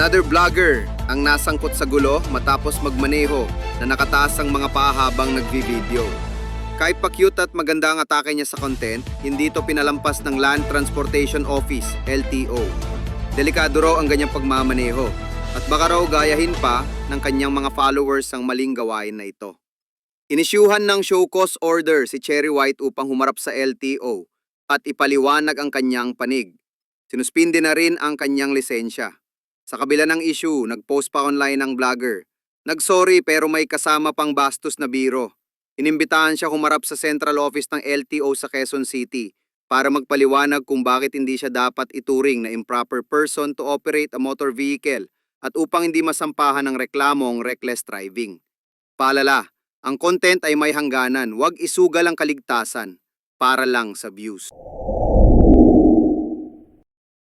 Another vlogger ang nasangkot sa gulo matapos magmaneho na nakataas ang mga paa habang nagvi-video. Kahit pa cute at maganda ang atake niya sa content, hindi ito pinalampas ng Land Transportation Office, LTO. Delikado raw ang ganyang pagmamaneho at baka raw gayahin pa ng kanyang mga followers ang maling gawain na ito. Inisyuhan ng show cause order si Cherry White upang humarap sa LTO at ipaliwanag ang kanyang panig. Sinuspindi na rin ang kanyang lisensya. Sa kabila ng issue, nag-post pa online ang vlogger. Nagsorry pero may kasama pang bastos na biro. Inimbitahan siya humarap sa central office ng LTO sa Quezon City para magpaliwanag kung bakit hindi siya dapat ituring na improper person to operate a motor vehicle at upang hindi masampahan ng reklamong reckless driving. Paalala, ang content ay may hangganan, huwag isugal ang kaligtasan para lang sa views.